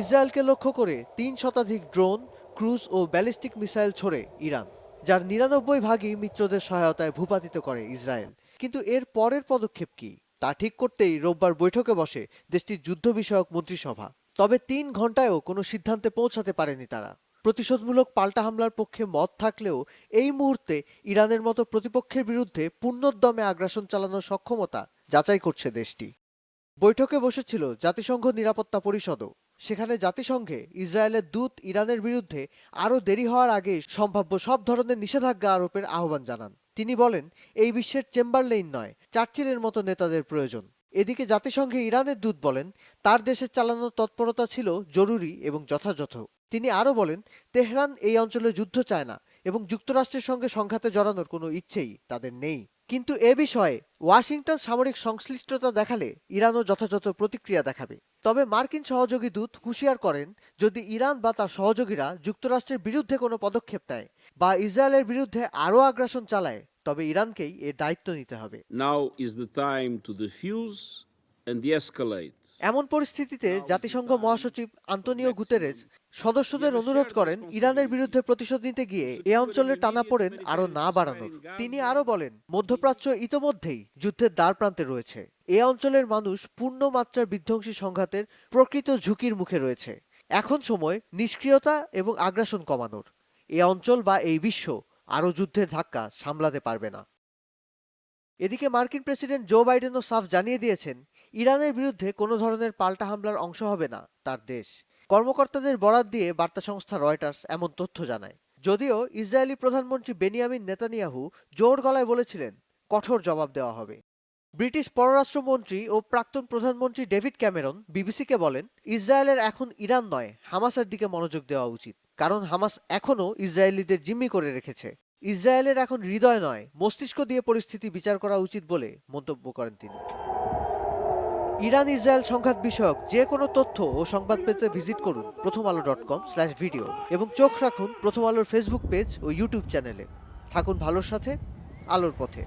ইসরায়েলকে লক্ষ্য করে তিন শতাধিক ড্রোন, ক্রুজ ও ব্যালিস্টিক মিসাইল ছোড়ে ইরান, যার নিরানব্বই ভাগই মিত্রদের সহায়তায় ভূপাতিত করে ইসরায়েল। কিন্তু এর পরের পদক্ষেপ কি? তা ঠিক করতেই রোববার বৈঠকে বসে দেশটির যুদ্ধ বিষয়ক মন্ত্রিসভা। তবে তিন ঘন্টায়ও কোনো সিদ্ধান্তে পৌঁছাতে পারেনি তারা। প্রতিশোধমূলক পাল্টা হামলার পক্ষে মত থাকলেও এই মুহূর্তে ইরানের মতো প্রতিপক্ষের বিরুদ্ধে পূর্ণোদ্যমে আগ্রাসন চালানোর সক্ষমতা যাচাই করছে দেশটি। বৈঠকে বসেছিল জাতিসংঘ নিরাপত্তা পরিষদও। সেখানে জাতিসংঘে ইসরায়েলের দূত ইরানের বিরুদ্ধে আরও দেরি হওয়ার আগে সম্ভাব্য সব ধরনের নিষেধাজ্ঞা আরোপের আহ্বান জানান। তিনি বলেন, এই বিশ্বের চেম্বারলেইন নয়, চার্চিলের মতো নেতাদের প্রয়োজন। এদিকে জাতিসংঘে ইরানের দূত বলেন, তার দেশের চালানো তৎপরতা ছিল জরুরি এবং যথাযথ। তিনি আরও বলেন, তেহরান এই অঞ্চলে যুদ্ধ চায় না এবং যুক্তরাষ্ট্রের সঙ্গে সংঘাতে জড়ানোর কোনো ইচ্ছেই তাদের নেই। কিন্তু এ বিষয়ে ওয়াশিংটন সামরিক সংশ্লিষ্টতা দেখালে ইরানও যথাযথ প্রতিক্রিয়া দেখাবে তবে মার্কিন সহযোগী দূত হুঁশিয়ার করেন, যদি ইরান বা তার সহযোগীরা যুক্তরাষ্ট্রের বিরুদ্ধে কোনো পদক্ষেপ নেয় বা ইসরায়েলের বিরুদ্ধে আরও আগ্রাসন চালায়, তবে ইরানকেই এর দায়িত্ব নিতে হবে now is the time to defuse and de-escalate. এমন পরিস্থিতিতে জাতিসংঘ মহাসচিব আন্তোনিও গুতেরেজ সদস্যদের অনুরোধ করেন ইরানের বিরুদ্ধে প্রতিশোধ নিতে গিয়ে এ অঞ্চলের টানাপোড়েন আরও না বাড়ানোর। তিনি আরও বলেন মধ্যপ্রাচ্য ইতোমধ্যেই যুদ্ধের দ্বার প্রান্তে রয়েছে। এ অঞ্চলের মানুষ পূর্ণ মাত্রার বিধ্বংসী সংঘাতের প্রকৃত ঝুঁকির মুখে রয়েছে। এখন সময় নিষ্ক্রিয়তা এবং আগ্রাসন কমানোর। এ অঞ্চল বা এই বিশ্ব আরও যুদ্ধের ধাক্কা সামলাতে পারবে না। এদিকে মার্কিন প্রেসিডেন্ট জো বাইডেনও সাফ জানিয়ে দিয়েছেন ইরানের বিরুদ্ধে কোনো ধরনের পাল্টা হামলার অংশ হবে না তার দেশ। কর্মকর্তাদের বরাত দিয়ে বার্তা সংস্থা রয়টার্স এমন তথ্য জানায়। যদিও ইসরায়েলি প্রধানমন্ত্রী বেনিয়ামিন নেতানিয়াহু জোর গলায় বলেছিলেন, কঠোর জবাব দেওয়া হবে। ব্রিটিশ পররাষ্ট্রমন্ত্রী ও প্রাক্তন প্রধানমন্ত্রী ডেভিড ক্যামেরন বিবিসিকে বলেন, ইসরায়েলের এখন ইরান নয়, হামাসের দিকে মনোযোগ দেওয়া উচিত, কারণ হামাস এখনও ইসরায়েলিদের জিম্মি করে রেখেছে। ইসরায়েলের এখন হৃদয় নয়, মস্তিষ্ক দিয়ে পরিস্থিতি বিচার করা উচিত বলে মন্তব্য করেন তিনি। ইরান ইসরায়েল সংঘাত বিষয়ক যে কোনো তথ্য ও সংবাদ পেতে ভিজিট করুন প্রথম আলো ডট কম স্ল্যাশ ভিডিও এবং চোখ রাখুন প্রথম আলোর ফেসবুক পেজ ও ইউটিউব চ্যানেলে। থাকুন ভালোর সাথে, আলোর পথে।